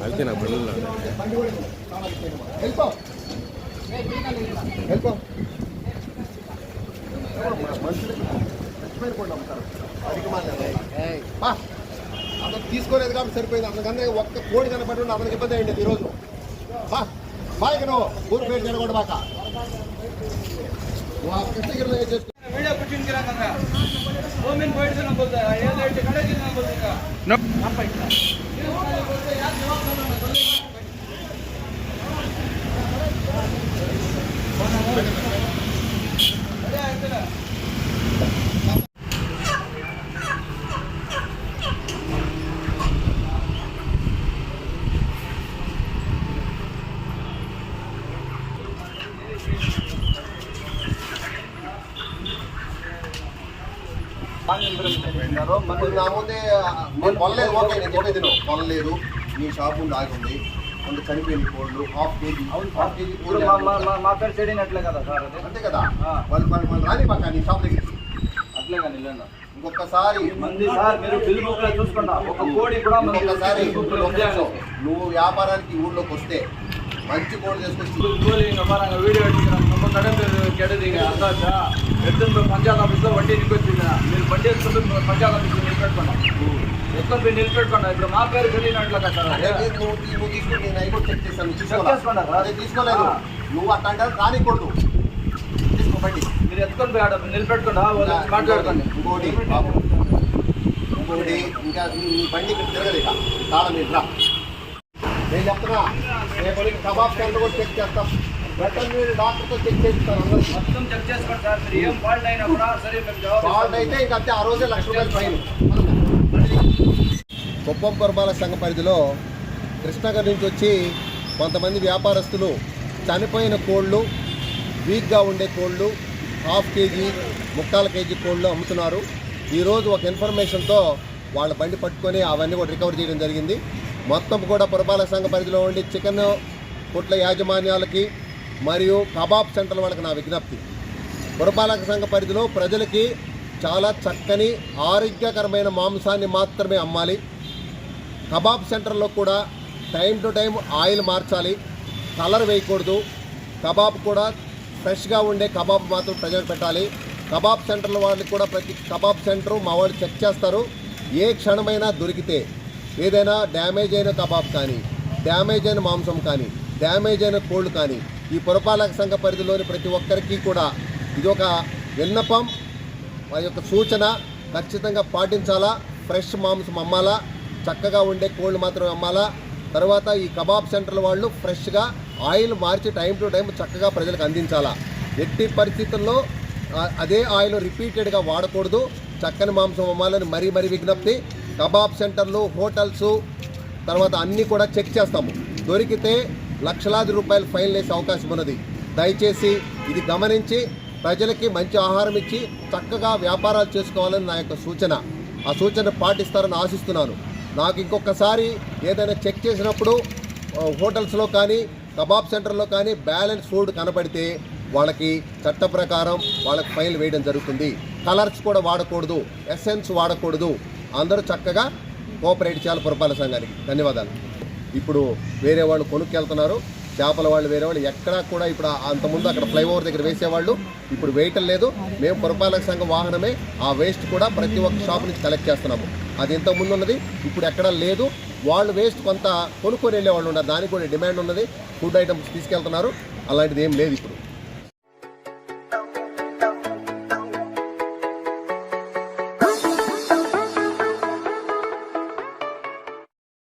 వెళ్తే నా అతను తీసుకోలేదు కాబట్టి సరిపోయింది అతనికన్నా ఒక్క కోడి కనపడి ఉండి అతనికి ఇబ్బంది అయ్యింది ఈరోజు బా బాయ్ నువ్వు ఊరు పేరు తినకూడదు బాక నువ్వు ఆ కృష్ణగిరిలో ఏం போயிட்டான் Thank you. ఇప్పుడు నా ముందే నేను కొనలేదు ఓకే నేను చెప్పేది నువ్వు కొనలేదు నీ షాప్ ఆగి ఉంది అందుకు చనిపోయింది కోళ్ళు హాఫ్ కేజీ హాఫ్ కేజీ మా మా- మా మా కదా సార్ అంతే కదా. వాళ్ళు వాళ్ళు రాని మాకు నీ షాప్ దగ్గరికి. అట్లే కానీ ఇంకొకసారి కోడి కూడా ఇంకొకసారి. నువ్వు వ్యాపారానికి ఊళ్ళోకి వస్తే మంచి కోళ్ళు తీసుకొచ్చి ಕೂಲಿ ನಮ್ಮ ಕಡೆ మీరు ಕೇಳಿದೀಗ ಅಂದಾಜ ಎತ್ತಿನ మీరు బండి ఎత్తుకుంటే పంచాయత్ ఆఫీస్లో నిలబెట్టుకున్నాం. ఎక్కడ ఇప్పుడు మా పేరు తెలియనట్లే కదా. నువ్వు నువ్వు తీసుకుని నేను అయి కూడా చెక్ మీరు ఎత్తుకొని పోయాడు నిలబెట్టుకుండా మాట్లాడుకోండి. ఇంకోటి బండి ఇక్కడ తిరగదు ఇక తాళం చెప్తున్నా. రేపటికి కబాబ్ సెంటర్ కూడా చెక్ చేస్తాం. డాక్టర్తో చెక్ చేస్తాను అందరికీ మొత్తం చెక్ చేసుకోండి సార్. మీరు ఏం ఫాల్ట్ అయినా కూడా సరే మీకు జవాబు ఫాల్ట్ అయితే ఇంక అంతే ఆ రోజే లక్ష రూపాయలు ఫైన్. కుప్పం పురపాలక సంఘ పరిధిలో కృష్ణగర్ నుంచి వచ్చి కొంతమంది వ్యాపారస్తులు చనిపోయిన కోళ్ళు వీక్గా ఉండే కోళ్ళు హాఫ్ కేజీ ముక్కాల కేజీ కోళ్ళు అమ్ముతున్నారు. ఈరోజు ఒక ఇన్ఫర్మేషన్తో వాళ్ళ బండి పట్టుకొని అవన్నీ కూడా రికవర్ చేయడం జరిగింది. మొత్తం కూడా పురపాలక సంఘ పరిధిలో ఉండి చికెన్ కొట్ల యాజమాన్యాలకి మరియు కబాబ్ సెంటర్ల వాళ్ళకి నా విజ్ఞప్తి. పురపాలక సంఘ పరిధిలో ప్రజలకి చాలా చక్కని ఆరోగ్యకరమైన మాంసాన్ని మాత్రమే అమ్మాలి. కబాబ్ సెంటర్లో కూడా టైం టు టైం ఆయిల్ మార్చాలి. కలర్ వేయకూడదు. కబాబ్ కూడా ఫ్రెష్గా ఉండే కబాబ్ మాత్రం ప్రజలకు పెట్టాలి. కబాబ్ సెంటర్ల వాళ్ళకి కూడా ప్రతి కబాబ్ సెంటరు మా వాళ్ళు చెక్ చేస్తారు. ఏ క్షణమైనా దొరికితే ఏదైనా డ్యామేజ్ అయిన కబాబ్ కానీ డ్యామేజ్ అయిన మాంసం కానీ డ్యామేజ్ అయిన కోళ్ళు కానీ ఈ పురపాలక సంఘ పరిధిలోని ప్రతి ఒక్కరికి కూడా ఇది ఒక విన్నపం వారి యొక్క సూచన ఖచ్చితంగా పాటించాలా ఫ్రెష్ మాంసం అమ్మాలా చక్కగా ఉండే కోళ్ళు మాత్రమే అమ్మాలా తర్వాత ఈ కబాబ్ సెంటర్ల వాళ్ళు ఫ్రెష్గా ఆయిల్ మార్చి టైం టు టైం చక్కగా ప్రజలకు అందించాలా. ఎట్టి పరిస్థితుల్లో అదే ఆయిల్ రిపీటెడ్గా వాడకూడదు చక్కని మాంసం అమ్మాలని మరీ మరీ విజ్ఞప్తి. కబాబ్ సెంటర్లు హోటల్స్ తర్వాత అన్నీ కూడా చెక్ చేస్తాము. దొరికితే లక్షలాది రూపాయలు ఫైన్ వేసే అవకాశం ఉన్నది. దయచేసి ఇది గమనించి ప్రజలకి మంచి ఆహారం ఇచ్చి చక్కగా వ్యాపారాలు చేసుకోవాలని నా యొక్క సూచన. ఆ సూచన పాటిస్తారని ఆశిస్తున్నాను. నాకు ఇంకొకసారి ఏదైనా చెక్ చేసినప్పుడు హోటల్స్లో కానీ కబాబ్ సెంటర్లో కానీ బ్యాలెన్స్ ఫుడ్ కనపడితే వాళ్ళకి చట్ట ప్రకారం వాళ్ళకి ఫైల్ వేయడం జరుగుతుంది. కలర్స్ కూడా వాడకూడదు ఎసెన్స్ వాడకూడదు. అందరూ చక్కగా కోఆపరేట్ చేయాలి పురపాలక సంఘానికి. ధన్యవాదాలు. ఇప్పుడు వేరే వాళ్ళు కొనుక్కెళ్తున్నారు. చేపల వాళ్ళు వేరే వాళ్ళు ఎక్కడా కూడా ఇప్పుడు అంతకుముందు అక్కడ ఫ్లైఓవర్ దగ్గర వేసేవాళ్ళు ఇప్పుడు వేయటం లేదు. మేము పురపాలక సంఘం వాహనమే ఆ వేస్ట్ కూడా ప్రతి ఒక్క షాప్ నుంచి కలెక్ట్ చేస్తున్నాము. అది ఇంతకుముందు ఉన్నది ఇప్పుడు ఎక్కడా లేదు. వాళ్ళు వేస్ట్ కొంత కొనుక్కొని వెళ్ళే వాళ్ళు ఉన్నారు. దానికి కూడా డిమాండ్ ఉన్నది. ఫుడ్ ఐటమ్స్ తీసుకెళ్తున్నారు. అలాంటిది ఏం లేదు ఇప్పుడు.